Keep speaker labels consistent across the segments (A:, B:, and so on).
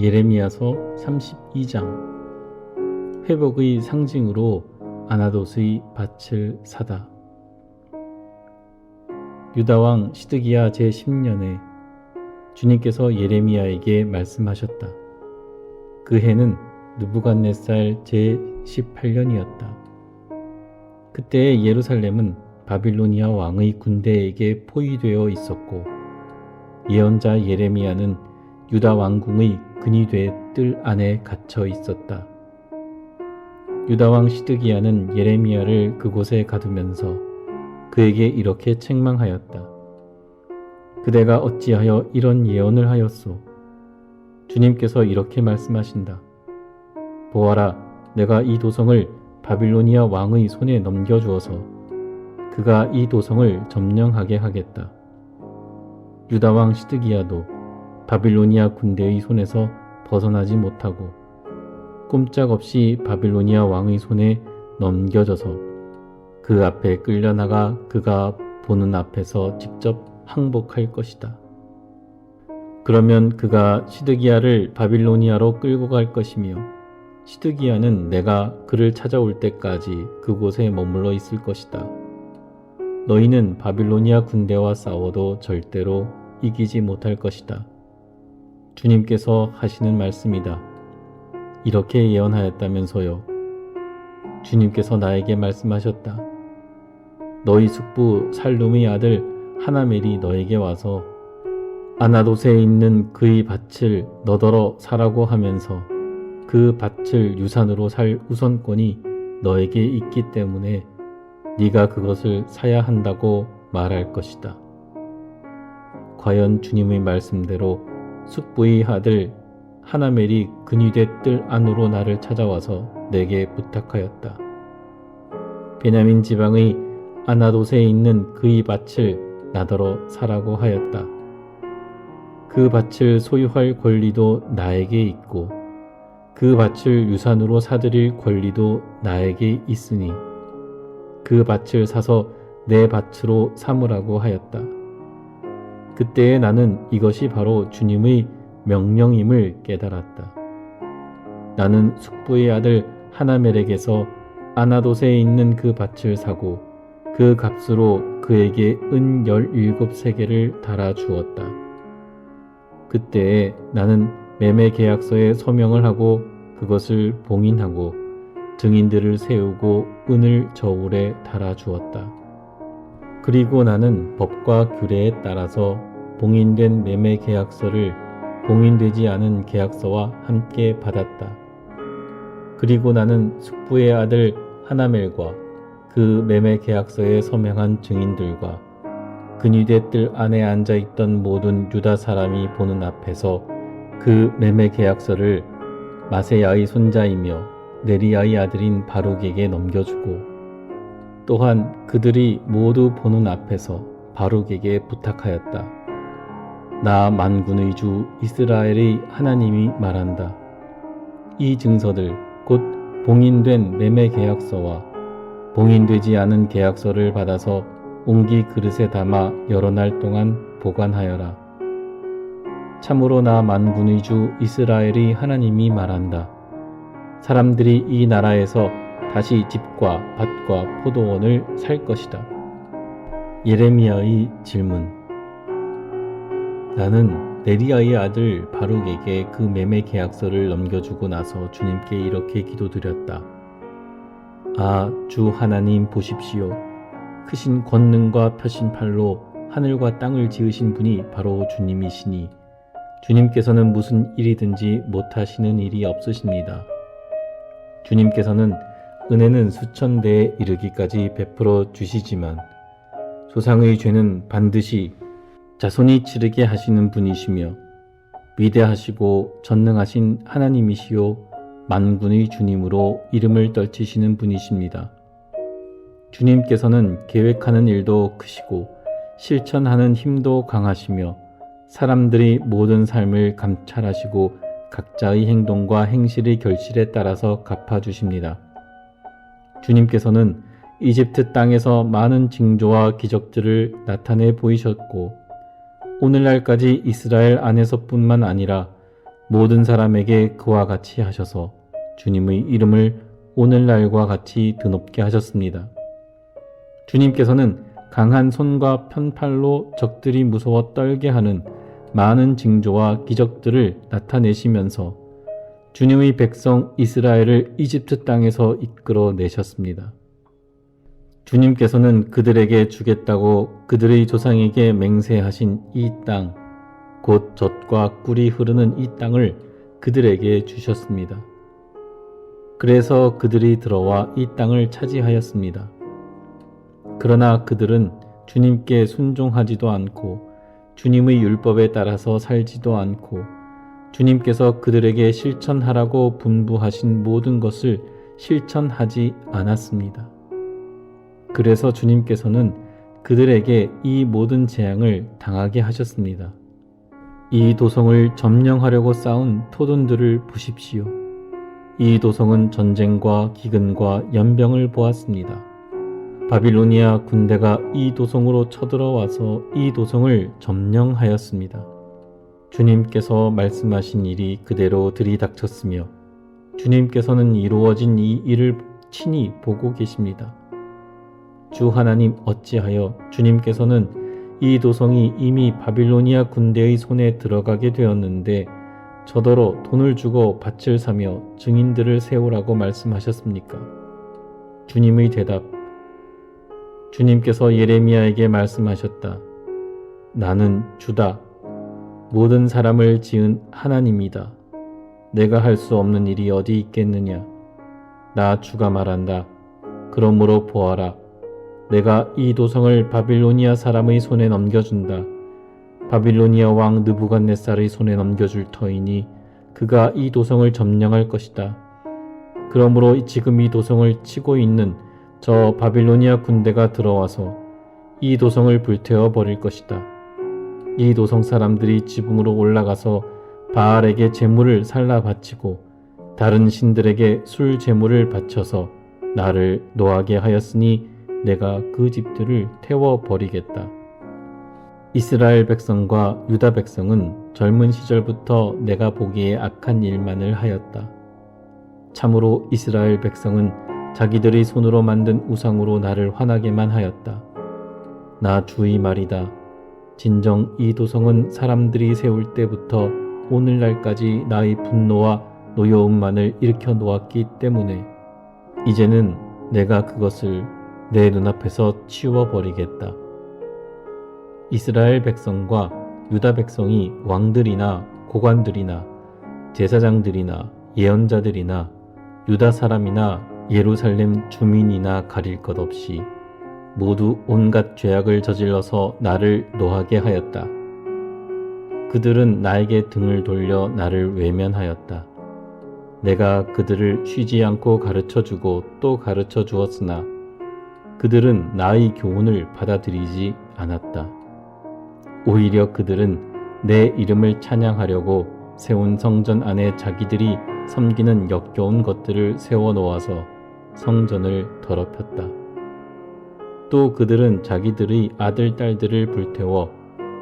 A: 예레미야서 32장 회복의 상징으로 아나돗의 밭을 사다. 유다왕 시드기야 제10년에 주님께서 예레미야에게 말씀하셨다. 그 해는 누부갓네살 제18년이었다. 그때 예루살렘은 바빌로니아 왕의 군대에게 포위되어 있었고 예언자 예레미야는 유다 왕궁의 근위대 뜰 안에 갇혀 있었다. 유다 왕 시드기야는 예레미야를 그곳에 가두면서 그에게 이렇게 책망하였다. 그대가 어찌하여 이런 예언을 하였소? 주님께서 이렇게 말씀하신다. 보아라, 내가 이 도성을 바빌로니아 왕의 손에 넘겨주어서 그가 이 도성을 점령하게 하겠다. 유다 왕 시드기야도 바빌로니아 군대의 손에서 벗어나지 못하고 꼼짝없이 바빌로니아 왕의 손에 넘겨져서 그 앞에 끌려나가 그가 보는 앞에서 직접 항복할 것이다. 그러면 그가 시드기야를 바빌로니아로 끌고 갈 것이며 시드기야는 내가 그를 찾아올 때까지 그곳에 머물러 있을 것이다. 너희는 바빌로니아 군대와 싸워도 절대로 이기지 못할 것이다. 주님께서 하시는 말씀이다. 이렇게 예언하였다면서요. 주님께서 나에게 말씀하셨다. 너희 숙부 살룸의 아들 하나멜이 너에게 와서 아나돗에 있는 그의 밭을 너더러 사라고 하면서 그 밭을 유산으로 살 우선권이 너에게 있기 때문에 네가 그것을 사야 한다고 말할 것이다. 과연 주님의 말씀대로 숙부의 아들 하나멜이 근위대 뜰 안으로 나를 찾아와서 내게 부탁하였다. 베냐민 지방의 아나돗에 있는 그의 밭을 나더러 사라고 하였다. 그 밭을 소유할 권리도 나에게 있고 그 밭을 유산으로 사들일 권리도 나에게 있으니 그 밭을 사서 내 밭으로 삼으라고 하였다. 그때에 나는 이것이 바로 주님의 명령임을 깨달았다. 나는 숙부의 아들 하나멜에게서 아나돗에 있는 그 밭을 사고 그 값으로 그에게 은 열일곱 세계를 달아 주었다. 그때에 나는 매매 계약서에 서명을 하고 그것을 봉인하고 증인들을 세우고 은을 저울에 달아 주었다. 그리고 나는 법과 규례에 따라서 봉인된 매매 계약서를 봉인되지 않은 계약서와 함께 받았다. 그리고 나는 숙부의 아들 하나멜과 그 매매 계약서에 서명한 증인들과 근위대 뜰 안에 앉아 있던 모든 유다 사람이 보는 앞에서 그 매매 계약서를 마세야의 손자이며 네리야의 아들인 바룩에게 넘겨주고 또한 그들이 모두 보는 앞에서 바룩에게 부탁하였다. 나 만군의 주 이스라엘의 하나님이 말한다. 이 증서들 곧 봉인된 매매 계약서와 봉인되지 않은 계약서를 받아서 옹기 그릇에 담아 여러 날 동안 보관하여라. 참으로 나 만군의 주 이스라엘의 하나님이 말한다. 사람들이 이 나라에서 다시 집과 밭과 포도원을 살 것이다. 예레미야의 질문 나는 네리아의 아들 바룩에게 그 매매 계약서를 넘겨주고 나서 주님께 이렇게 기도드렸다. 아, 주 하나님 보십시오. 크신 권능과 펴신 팔로 하늘과 땅을 지으신 분이 바로 주님이시니 주님께서는 무슨 일이든지 못하시는 일이 없으십니다. 주님께서는 은혜는 수천 대에 이르기까지 베풀어 주시지만 조상의 죄는 반드시 자손이 치르게 하시는 분이시며 위대하시고 전능하신 하나님이시요 만군의 주님으로 이름을 떨치시는 분이십니다. 주님께서는 계획하는 일도 크시고 실천하는 힘도 강하시며 사람들이 모든 삶을 감찰하시고 각자의 행동과 행실의 결실에 따라서 갚아주십니다. 주님께서는 이집트 땅에서 많은 징조와 기적들을 나타내 보이셨고 오늘날까지 이스라엘 안에서뿐만 아니라 모든 사람에게 그와 같이 하셔서 주님의 이름을 오늘날과 같이 드높게 하셨습니다. 주님께서는 강한 손과 편팔로 적들이 무서워 떨게 하는 많은 징조와 기적들을 나타내시면서 주님의 백성 이스라엘을 이집트 땅에서 이끌어 내셨습니다. 주님께서는 그들에게 주겠다고 그들의 조상에게 맹세하신 이 땅, 곧 젖과 꿀이 흐르는 이 땅을 그들에게 주셨습니다. 그래서 그들이 들어와 이 땅을 차지하였습니다. 그러나 그들은 주님께 순종하지도 않고 주님의 율법에 따라서 살지도 않고 주님께서 그들에게 실천하라고 분부하신 모든 것을 실천하지 않았습니다. 그래서 주님께서는 그들에게 이 모든 재앙을 당하게 하셨습니다. 이 도성을 점령하려고 쌓은 토돈들을 보십시오. 이 도성은 전쟁과 기근과 연병을 보았습니다. 바빌로니아 군대가 이 도성으로 쳐들어와서 이 도성을 점령하였습니다. 주님께서 말씀하신 일이 그대로 들이닥쳤으며 주님께서는 이루어진 이 일을 친히 보고 계십니다. 주 하나님 어찌하여 주님께서는 이 도성이 이미 바빌로니아 군대의 손에 들어가게 되었는데 저더러 돈을 주고 밭을 사며 증인들을 세우라고 말씀하셨습니까? 주님의 대답 주님께서 예레미야에게 말씀하셨다. 나는 주다. 모든 사람을 지은 하나님이다. 내가 할 수 없는 일이 어디 있겠느냐? 나 주가 말한다. 그러므로 보아라. 내가 이 도성을 바빌로니아 사람의 손에 넘겨준다. 바빌로니아 왕 느부갓네살의 손에 넘겨줄 터이니 그가 이 도성을 점령할 것이다. 그러므로 지금 이 도성을 치고 있는 저 바빌로니아 군대가 들어와서 이 도성을 불태워 버릴 것이다. 이 도성 사람들이 지붕으로 올라가서 바알에게 제물을 살라 바치고 다른 신들에게 술 제물을 바쳐서 나를 노하게 하였으니 내가 그 집들을 태워 버리겠다. 이스라엘 백성과 유다 백성은 젊은 시절부터 내가 보기에 악한 일만을 하였다. 참으로 이스라엘 백성은 자기들의 손으로 만든 우상으로 나를 화나게만 하였다. 나 주의 말이다. 진정 이 도성은 사람들이 세울 때부터 오늘날까지 나의 분노와 노여움만을 일으켜 놓았기 때문에 이제는 내가 그것을 내 눈앞에서 치워버리겠다. 이스라엘 백성과 유다 백성이 왕들이나 고관들이나 제사장들이나 예언자들이나 유다 사람이나 예루살렘 주민이나 가릴 것 없이 모두 온갖 죄악을 저질러서 나를 노하게 하였다. 그들은 나에게 등을 돌려 나를 외면하였다. 내가 그들을 쉬지 않고 가르쳐 주고 또 가르쳐 주었으나 그들은 나의 교훈을 받아들이지 않았다. 오히려 그들은 내 이름을 찬양하려고 세운 성전 안에 자기들이 섬기는 역겨운 것들을 세워 놓아서 성전을 더럽혔다. 또 그들은 자기들의 아들, 딸들을 불태워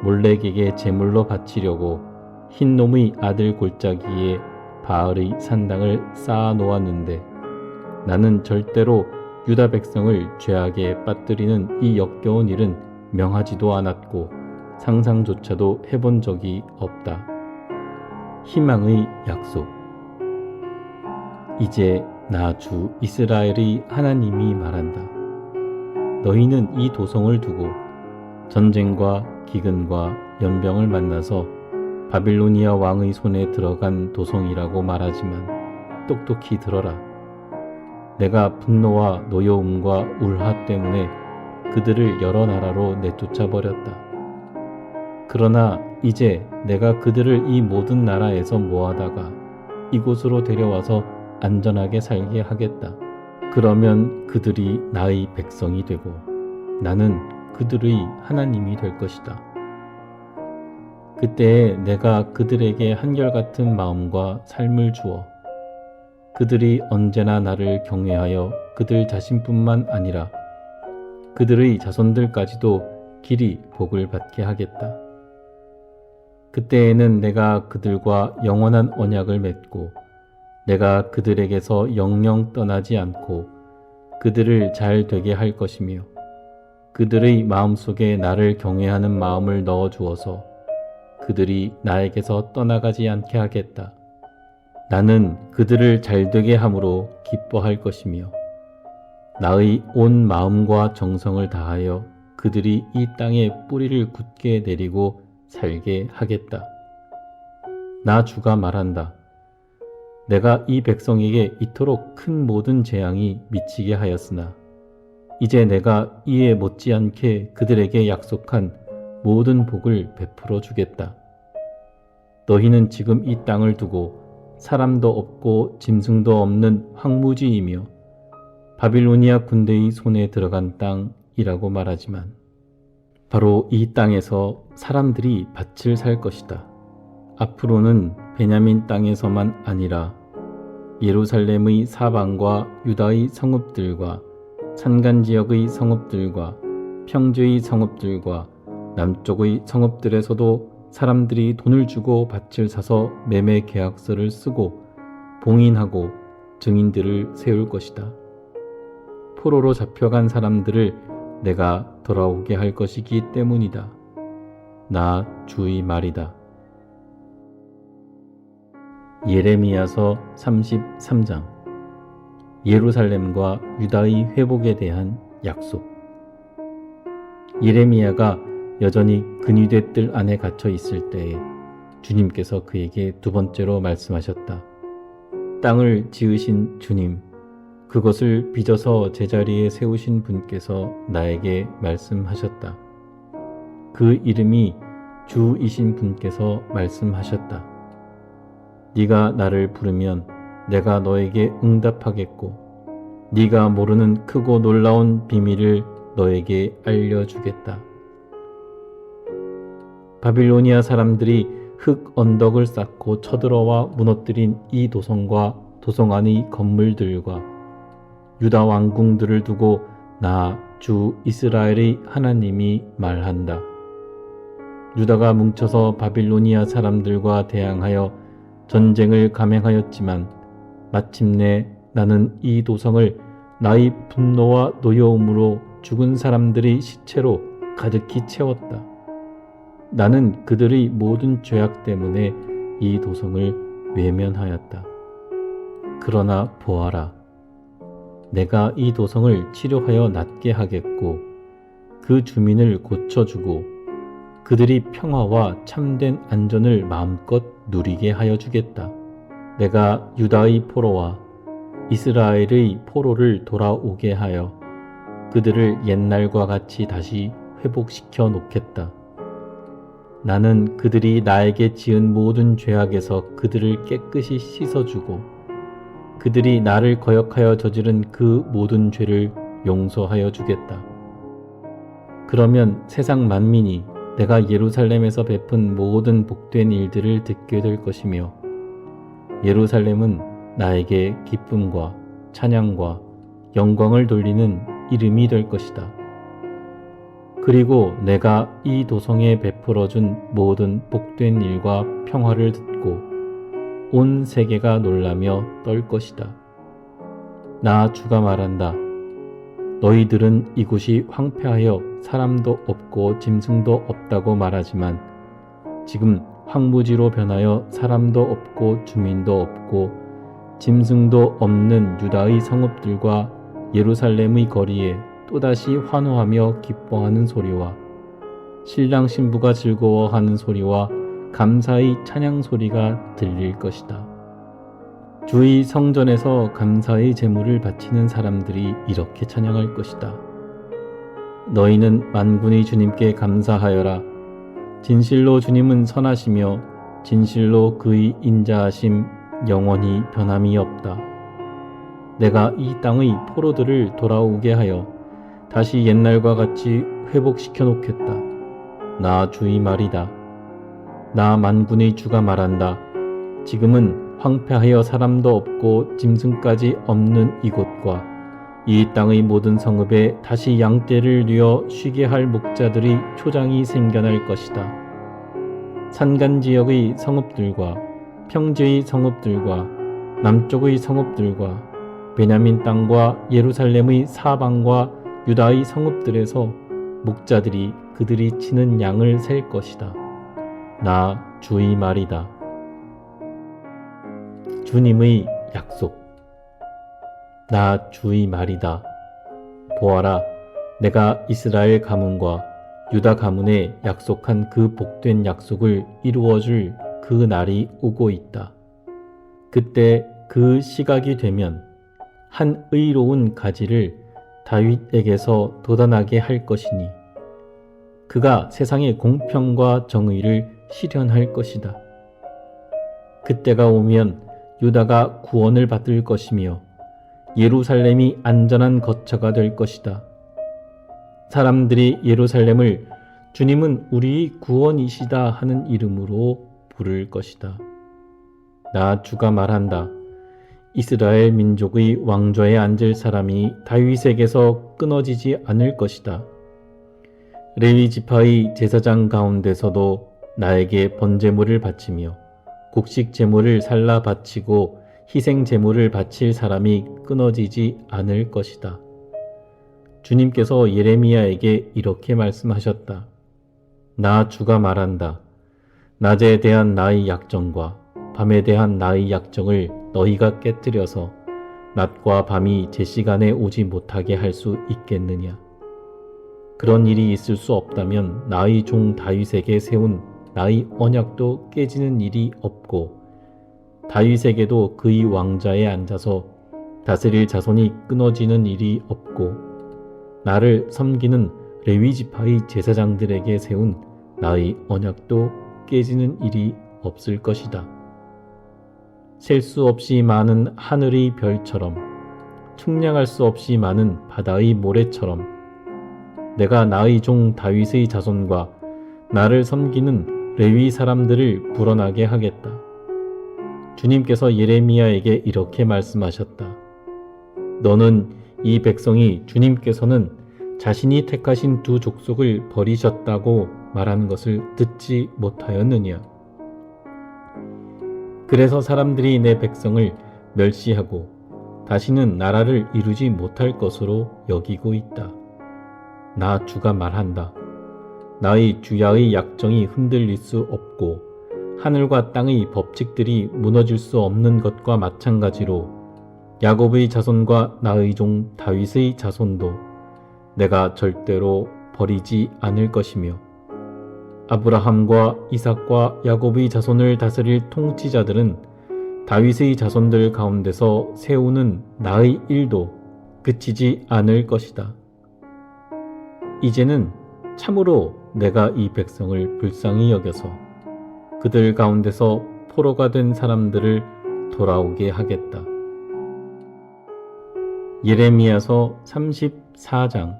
A: 몰렉에게 제물로 바치려고 흰 놈의 아들 골짜기에 바알의 산당을 쌓아 놓았는데 나는 절대로 유다 백성을 죄악에 빠뜨리는 이 역겨운 일은 명하지도 않았고 상상조차도 해본 적이 없다. 희망의 약속. 이제 나 주 이스라엘의 하나님이 말한다. 너희는 이 도성을 두고 전쟁과 기근과 연병을 만나서 바빌로니아 왕의 손에 들어간 도성이라고 말하지만 똑똑히 들어라. 내가 분노와 노여움과 울화 때문에 그들을 여러 나라로 내쫓아 버렸다. 그러나 이제 내가 그들을 이 모든 나라에서 모아다가 이곳으로 데려와서 안전하게 살게 하겠다. 그러면 그들이 나의 백성이 되고 나는 그들의 하나님이 될 것이다. 그때에 내가 그들에게 한결같은 마음과 삶을 주어 그들이 언제나 나를 경외하여 그들 자신뿐만 아니라 그들의 자손들까지도 길이 복을 받게 하겠다. 그때에는 내가 그들과 영원한 언약을 맺고 내가 그들에게서 영영 떠나지 않고 그들을 잘 되게 할 것이며 그들의 마음속에 나를 경외하는 마음을 넣어 주어서 그들이 나에게서 떠나가지 않게 하겠다. 나는 그들을 잘 되게 함으로 기뻐할 것이며 나의 온 마음과 정성을 다하여 그들이 이 땅에 뿌리를 굳게 내리고 살게 하겠다. 나 주가 말한다. 내가 이 백성에게 이토록 큰 모든 재앙이 미치게 하였으나 이제 내가 이에 못지않게 그들에게 약속한 모든 복을 베풀어 주겠다. 너희는 지금 이 땅을 두고 사람도 없고 짐승도 없는 황무지이며 바빌로니아 군대의 손에 들어간 땅이라고 말하지만 바로 이 땅에서 사람들이 밭을 살 것이다. 앞으로는 베냐민 땅에서만 아니라 예루살렘의 사방과 유다의 성읍들과 산간 지역의 성읍들과 평지의 성읍들과 남쪽의 성읍들에서도 사람들이 돈을 주고 밭을 사서 매매 계약서를 쓰고 봉인하고 증인들을 세울 것이다. 포로로 잡혀간 사람들을 내가 돌아오게 할 것이기 때문이다. 나 주의 말이다. 예레미야서 33장 예루살렘과 유다의 회복에 대한 약속 예레미야가 여전히 근위대 뜰 안에 갇혀 있을 때에 주님께서 그에게 두 번째로 말씀하셨다. 땅을 지으신 주님, 그것을 빚어서 제자리에 세우신 분께서 나에게 말씀하셨다. 그 이름이 주이신 분께서 말씀하셨다. 네가 나를 부르면 내가 너에게 응답하겠고 네가 모르는 크고 놀라운 비밀을 너에게 알려주겠다. 바빌로니아 사람들이 흙 언덕을 쌓고 쳐들어와 무너뜨린 이 도성과 도성 안의 건물들과 유다 왕궁들을 두고 나 주 이스라엘의 하나님이 말한다. 유다가 뭉쳐서 바빌로니아 사람들과 대항하여 전쟁을 감행하였지만 마침내 나는 이 도성을 나의 분노와 노여움으로 죽은 사람들의 시체로 가득히 채웠다. 나는 그들의 모든 죄악 때문에 이 도성을 외면하였다. 그러나 보아라. 내가 이 도성을 치료하여 낫게 하겠고 그 주민을 고쳐주고 그들이 평화와 참된 안전을 마음껏 누리게 하여 주겠다. 내가 유다의 포로와 이스라엘의 포로를 돌아오게 하여 그들을 옛날과 같이 다시 회복시켜 놓겠다. 나는 그들이 나에게 지은 모든 죄악에서 그들을 깨끗이 씻어주고 그들이 나를 거역하여 저지른 그 모든 죄를 용서하여 주겠다. 그러면 세상 만민이 내가 예루살렘에서 베푼 모든 복된 일들을 듣게 될 것이며 예루살렘은 나에게 기쁨과 찬양과 영광을 돌리는 이름이 될 것이다. 그리고 내가 이 도성에 베풀어 준 모든 복된 일과 평화를 듣고 온 세계가 놀라며 떨 것이다. 나 주가 말한다. 너희들은 이곳이 황폐하여 사람도 없고 짐승도 없다고 말하지만 지금 황무지로 변하여 사람도 없고 주민도 없고 짐승도 없는 유다의 성읍들과 예루살렘의 거리에 또다시 환호하며 기뻐하는 소리와 신랑 신부가 즐거워하는 소리와 감사의 찬양 소리가 들릴 것이다. 주의 성전에서 감사의 제물을 바치는 사람들이 이렇게 찬양할 것이다. 너희는 만군의 주님께 감사하여라. 진실로 주님은 선하시며 진실로 그의 인자하심 영원히 변함이 없다. 내가 이 땅의 포로들을 돌아오게 하여 다시 옛날과 같이 회복시켜 놓겠다. 나 주의 말이다. 나 만군의 주가 말한다. 지금은 황폐하여 사람도 없고 짐승까지 없는 이곳과 이 땅의 모든 성읍에 다시 양떼를 뉘어 쉬게 할 목자들이 초장이 생겨날 것이다. 산간 지역의 성읍들과 평지의 성읍들과 남쪽의 성읍들과 베냐민 땅과 예루살렘의 사방과 유다의 성읍들에서 목자들이 그들이 치는 양을 셀 것이다. 나 주의 말이다. 주님의 약속. 나 주의 말이다. 보아라, 내가 이스라엘 가문과 유다 가문에 약속한 그 복된 약속을 이루어줄 그 날이 오고 있다. 그때 그 시각이 되면 한 의로운 가지를 다윗에게서 돋아나게 할 것이니 그가 세상의 공평과 정의를 실현할 것이다. 그때가 오면 유다가 구원을 받을 것이며 예루살렘이 안전한 거처가 될 것이다. 사람들이 예루살렘을 주님은 우리 구원이시다 하는 이름으로 부를 것이다. 나 주가 말한다. 이스라엘 민족의 왕좌에 앉을 사람이 다윗에게서 끊어지지 않을 것이다. 레위 지파의 제사장 가운데서도 나에게 번제물을 바치며 곡식 제물을 살라 바치고 희생 제물을 바칠 사람이 끊어지지 않을 것이다. 주님께서 예레미야에게 이렇게 말씀하셨다. 나 주가 말한다. 낮에 대한 나의 약정과 밤에 대한 나의 약정을 너희가 깨뜨려서 낮과 밤이 제 시간에 오지 못하게 할 수 있겠느냐? 그런 일이 있을 수 없다면 나의 종 다윗에게 세운 나의 언약도 깨지는 일이 없고 다윗에게도 그의 왕자에 앉아서 다스릴 자손이 끊어지는 일이 없고 나를 섬기는 레위 지파의 제사장들에게 세운 나의 언약도 깨지는 일이 없을 것이다. 셀 수 없이 많은 하늘의 별처럼 측량할 수 없이 많은 바다의 모래처럼 내가 나의 종 다윗의 자손과 나를 섬기는 레위 사람들을 불어나게 하겠다. 주님께서 예레미야에게 이렇게 말씀하셨다. 너는 이 백성이 주님께서는 자신이 택하신 두 족속을 버리셨다고 말하는 것을 듣지 못하였느냐? 그래서 사람들이 내 백성을 멸시하고 다시는 나라를 이루지 못할 것으로 여기고 있다. 나 주가 말한다. 나의 주야의 약정이 흔들릴 수 없고 하늘과 땅의 법칙들이 무너질 수 없는 것과 마찬가지로 야곱의 자손과 나의 종 다윗의 자손도 내가 절대로 버리지 않을 것이며 아브라함과 이삭과 야곱의 자손을 다스릴 통치자들은 다윗의 자손들 가운데서 세우는 나의 일도 그치지 않을 것이다. 이제는 참으로 내가 이 백성을 불쌍히 여겨서 그들 가운데서 포로가 된 사람들을 돌아오게 하겠다. 예레미야서 34장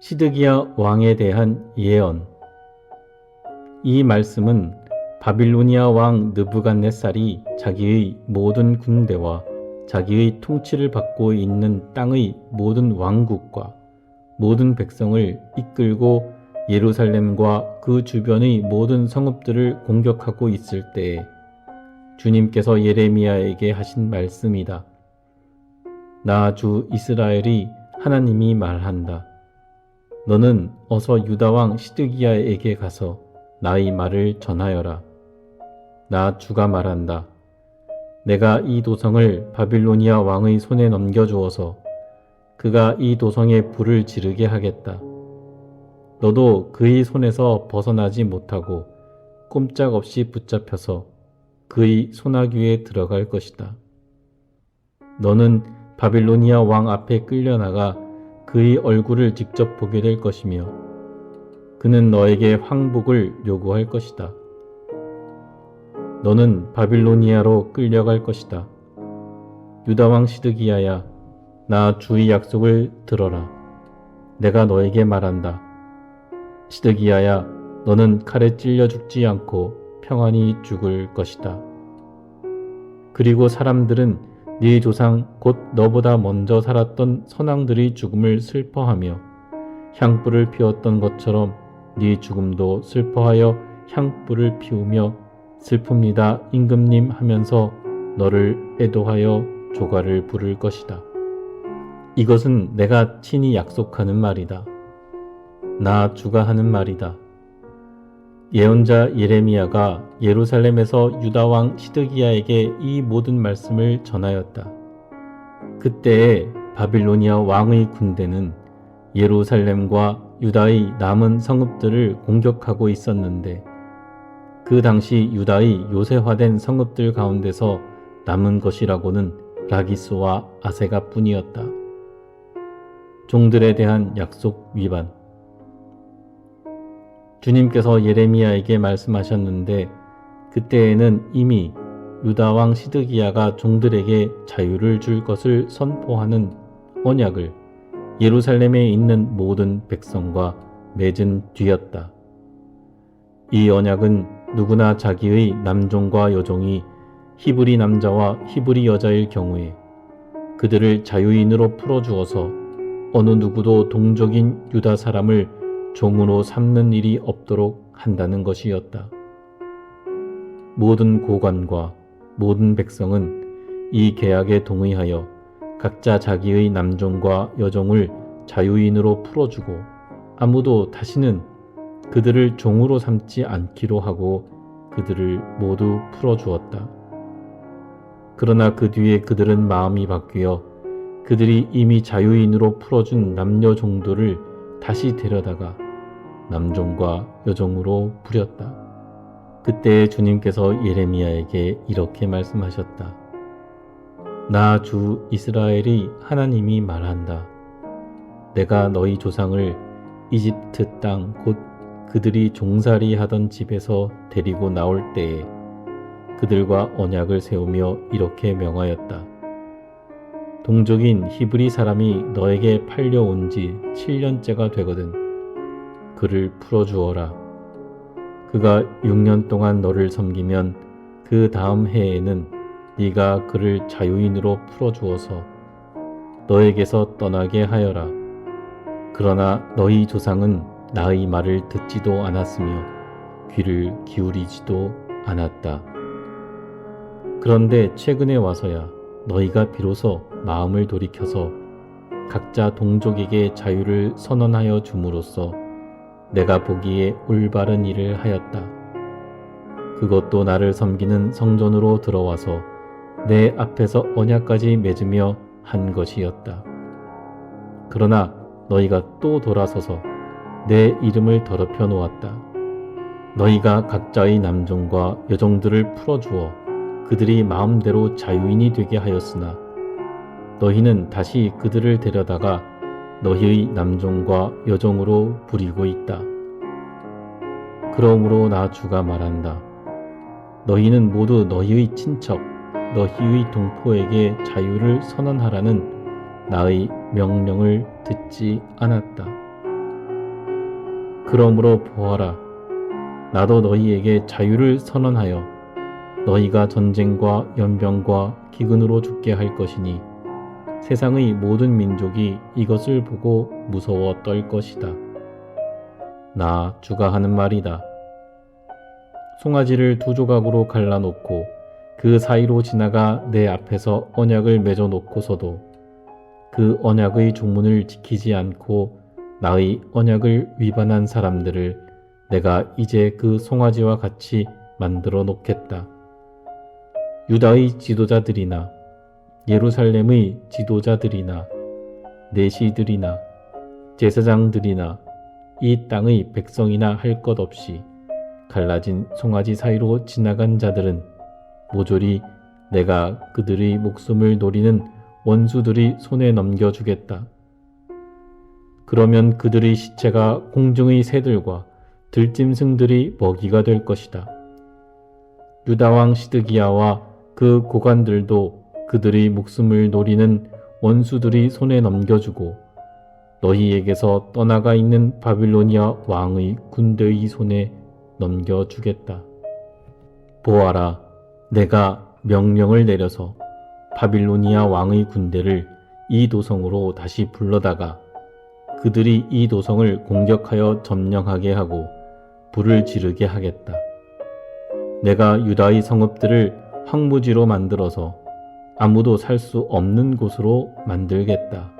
A: 시드기야 왕에 대한 예언 이 말씀은 바빌로니아 왕 느부갓네살이 자기의 모든 군대와 자기의 통치를 받고 있는 땅의 모든 왕국과 모든 백성을 이끌고 예루살렘과 그 주변의 모든 성읍들을 공격하고 있을 때에 주님께서 예레미야에게 하신 말씀이다. 나 주 이스라엘이 하나님이 말한다. 너는 어서 유다왕 시드기야에게 가서 나의 말을 전하여라. 나 주가 말한다. 내가 이 도성을 바빌로니아 왕의 손에 넘겨주어서 그가 이 도성에 불을 지르게 하겠다. 너도 그의 손에서 벗어나지 못하고 꼼짝없이 붙잡혀서 그의 소나귀에 들어갈 것이다. 너는 바빌로니아 왕 앞에 끌려나가 그의 얼굴을 직접 보게 될 것이며 그는 너에게 황복을 요구할 것이다. 너는 바빌로니아로 끌려갈 것이다. 유다왕 시드기야야, 나 주의 약속을 들어라. 내가 너에게 말한다. 시드기야야, 너는 칼에 찔려 죽지 않고 평안히 죽을 것이다. 그리고 사람들은 네 조상 곧 너보다 먼저 살았던 선왕들의 죽음을 슬퍼하며 향불을 피웠던 것처럼 네 죽음도 슬퍼하여 향불을 피우며 슬픕니다 임금님 하면서 너를 애도하여 조가를 부를 것이다. 이것은 내가 친히 약속하는 말이다. 나 주가 하는 말이다. 예언자 예레미야가 예루살렘에서 유다 왕 시드기야에게 이 모든 말씀을 전하였다. 그때에 바빌로니아 왕의 군대는 예루살렘과 유다의 남은 성읍들을 공격하고 있었는데 그 당시 유다의 요새화된 성읍들 가운데서 남은 것이라고는 라기스와 아세가 뿐이었다. 종들에 대한 약속 위반. 주님께서 예레미야에게 말씀하셨는데 그때에는 이미 유다 왕 시드기야가 종들에게 자유를 줄 것을 선포하는 언약을 예루살렘에 있는 모든 백성과 맺은 뒤였다. 이 언약은 누구나 자기의 남종과 여종이 히브리 남자와 히브리 여자일 경우에 그들을 자유인으로 풀어주어서 어느 누구도 동족인 유다 사람을 종으로 삼는 일이 없도록 한다는 것이었다. 모든 고관과 모든 백성은 이 계약에 동의하여 각자 자기의 남종과 여종을 자유인으로 풀어주고 아무도 다시는 그들을 종으로 삼지 않기로 하고 그들을 모두 풀어주었다. 그러나 그 뒤에 그들은 마음이 바뀌어 그들이 이미 자유인으로 풀어준 남녀 종도를 다시 데려다가 남종과 여종으로 부렸다. 그때 주님께서 예레미야에게 이렇게 말씀하셨다. 나 주 이스라엘이 하나님이 말한다. 내가 너희 조상을 이집트 땅 곧 그들이 종살이 하던 집에서 데리고 나올 때에 그들과 언약을 세우며 이렇게 명하였다. 동족인 히브리 사람이 너에게 팔려온 지 7년째가 되거든. 그를 풀어주어라. 그가 6년 동안 너를 섬기면 그 다음 해에는 네가 그를 자유인으로 풀어주어서 너에게서 떠나게 하여라. 그러나 너희 조상은 나의 말을 듣지도 않았으며 귀를 기울이지도 않았다. 그런데 최근에 와서야 너희가 비로소 마음을 돌이켜서 각자 동족에게 자유를 선언하여 줌으로써 내가 보기에 올바른 일을 하였다. 그것도 나를 섬기는 성전으로 들어와서 내 앞에서 언약까지 맺으며 한 것이었다. 그러나 너희가 또 돌아서서 내 이름을 더럽혀 놓았다. 너희가 각자의 남종과 여종들을 풀어주어 그들이 마음대로 자유인이 되게 하였으나 너희는 다시 그들을 데려다가 너희의 남종과 여종으로 부리고 있다. 그러므로 나 주가 말한다. 너희는 모두 너희의 친척, 너희의 동포에게 자유를 선언하라는 나의 명령을 듣지 않았다. 그러므로 보아라. 나도 너희에게 자유를 선언하여 너희가 전쟁과 연병과 기근으로 죽게 할 것이니 세상의 모든 민족이 이것을 보고 무서워 떨 것이다. 나 주가 하는 말이다. 송아지를 두 조각으로 갈라놓고 그 사이로 지나가 내 앞에서 언약을 맺어 놓고서도 그 언약의 조문을 지키지 않고 나의 언약을 위반한 사람들을 내가 이제 그 송아지와 같이 만들어 놓겠다. 유다의 지도자들이나 예루살렘의 지도자들이나 내시들이나 제사장들이나 이 땅의 백성이나 할 것 없이 갈라진 송아지 사이로 지나간 자들은 모조리 내가 그들의 목숨을 노리는 원수들이 손에 넘겨주겠다. 그러면 그들의 시체가 공중의 새들과 들짐승들이 먹이가 될 것이다. 유다왕 시드기야와 그 고관들도 그들의 목숨을 노리는 원수들이 손에 넘겨주고 너희에게서 떠나가 있는 바빌로니아 왕의 군대의 손에 넘겨주겠다. 보아라, 내가 명령을 내려서 바빌로니아 왕의 군대를 이 도성으로 다시 불러다가 그들이 이 도성을 공격하여 점령하게 하고 불을 지르게 하겠다. 내가 유다의 성읍들을 황무지로 만들어서 아무도 살 수 없는 곳으로 만들겠다.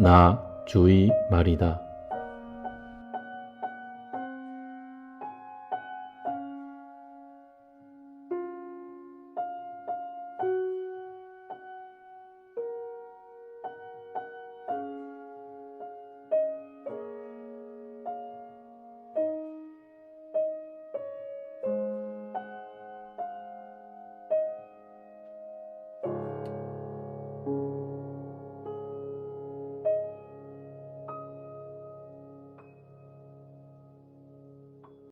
A: 나 주의 말이다.